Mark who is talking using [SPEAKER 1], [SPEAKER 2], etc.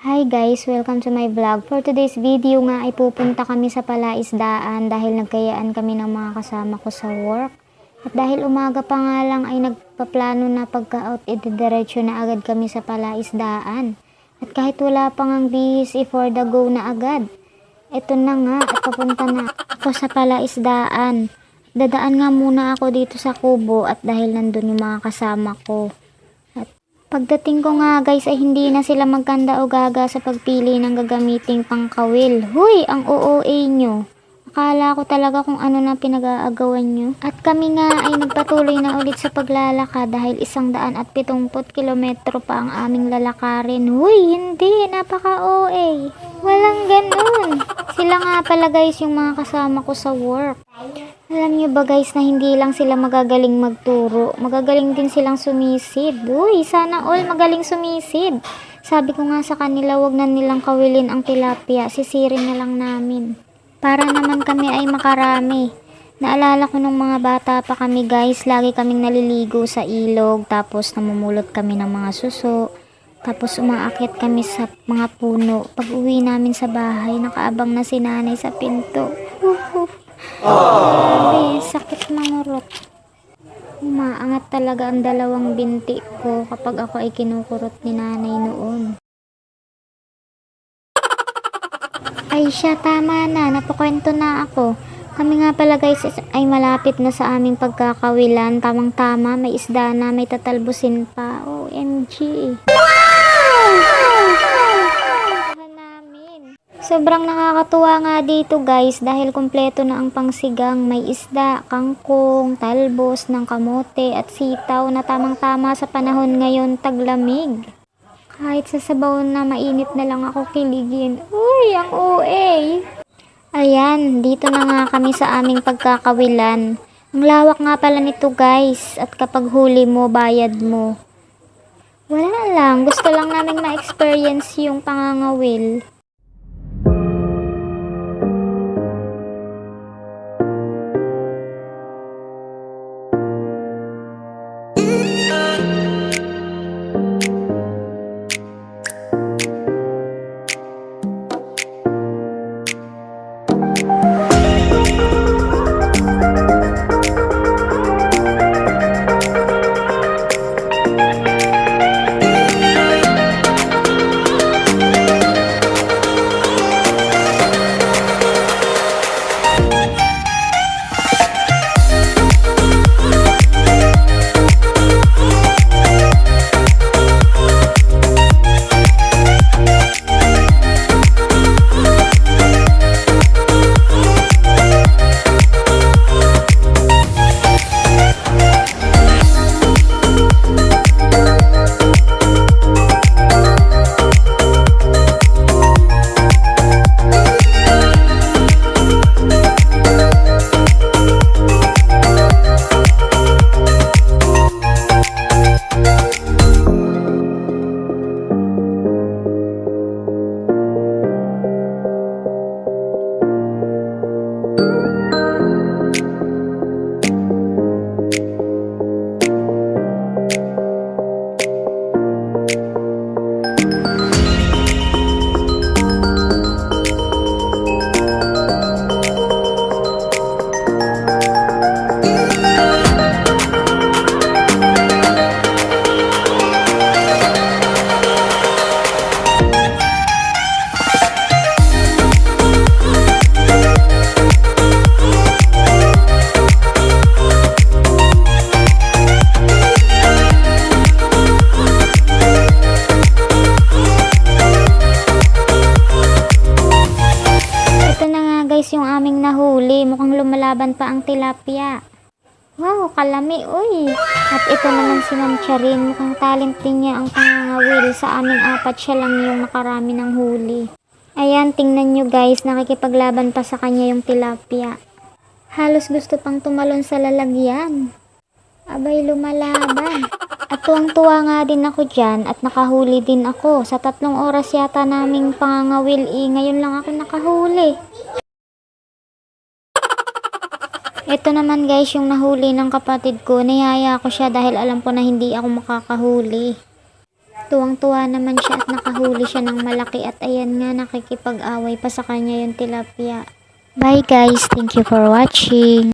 [SPEAKER 1] Hi guys, welcome to my vlog. For today's video nga ay pupunta kami sa palaisdaan dahil nagkayaan kami ng mga kasama ko sa work. At dahil umaga pa nga lang ay nagpaplano na pagka-out, diretso na agad kami sa palaisdaan. At kahit wala pang ang bihis, for the go na agad. Ito na nga at papunta na ako sa palaisdaan. Dadaan nga muna ako dito sa kubo at dahil nandun yung mga kasama ko. Pagdating ko nga guys ay hindi na sila magkanda o gaga sa pagpili ng gagamiting pangkawil. Huy, ang OOA nyo. Akala ko talaga kung ano na pinag-aagawan nyo. At kami nga ay nagpatuloy na ulit sa paglalakad dahil isang daan at pitungput kilometro pa ang aming lalakarin. Huy, hindi, napaka-OA. Walang ganun. Sila nga pala guys yung mga kasama ko sa work. Alam niyo ba guys na hindi lang sila magagaling magturo, magagaling din silang sumisid. Uy, sana all magaling sumisid. Sabi ko nga sa kanila, wag na nilang kawilin ang tilapia, sisirin na lang namin. Para naman kami ay makarami. Naalala ko nung mga bata pa kami guys, lagi kaming naliligo sa ilog, tapos namumulot kami ng mga suso. Tapos umaakit kami sa mga puno. Pag uwi namin sa bahay, nakaabang na si nanay sa pinto. Grabe, sakit mangurot. Umaangat talaga ang dalawang binti ko kapag ako ay kinukurot ni nanay noon. Ay siya, tama na. Napakwento na ako. Kami nga pala guys ay malapit na sa aming pagkakawilan. Tamang tama, may isda na, may tatalbusin pa. OMG. Sobrang nakakatuwa nga dito guys dahil kumpleto na ang pangsigang. May isda, kangkong, talbos ng kamote at sitaw na tamang-tama sa panahon ngayon taglamig. Kahit sa sabaw na mainit na lang ako kiligin. Uy, ang OA! Ayan, dito na nga kami sa aming pagkakawilan. Ang lawak nga pala nito guys at kapag huli mo, bayad mo. Wala lang, gusto lang namin ma-experience yung pangangawil. Lumalaban pa ang tilapia. Wow, kalami, uy. At ito naman si Ma'am Charin. Mukhang talent din niya ang pangangawil. Sa aming apat siya lang yung nakarami ng huli. Ayan, tingnan nyo guys. Nakikipaglaban pa sa kanya yung tilapia. Halos gusto pang tumalon sa lalagyan. Abay, lumalaban. At tuwang-tuwa nga din ako dyan at nakahuli din ako. Sa tatlong oras yata naming pangangawil, eh, ngayon lang ako nakahuli. Ito naman guys yung nahuli ng kapatid ko. Niyaya ko siya dahil alam ko na hindi ako makakahuli. Tuwang-tuwa naman siya at nakahuli siya ng malaki at ayan nga nakikipag-away pa sa kanya yung tilapia. Bye guys, thank you for watching.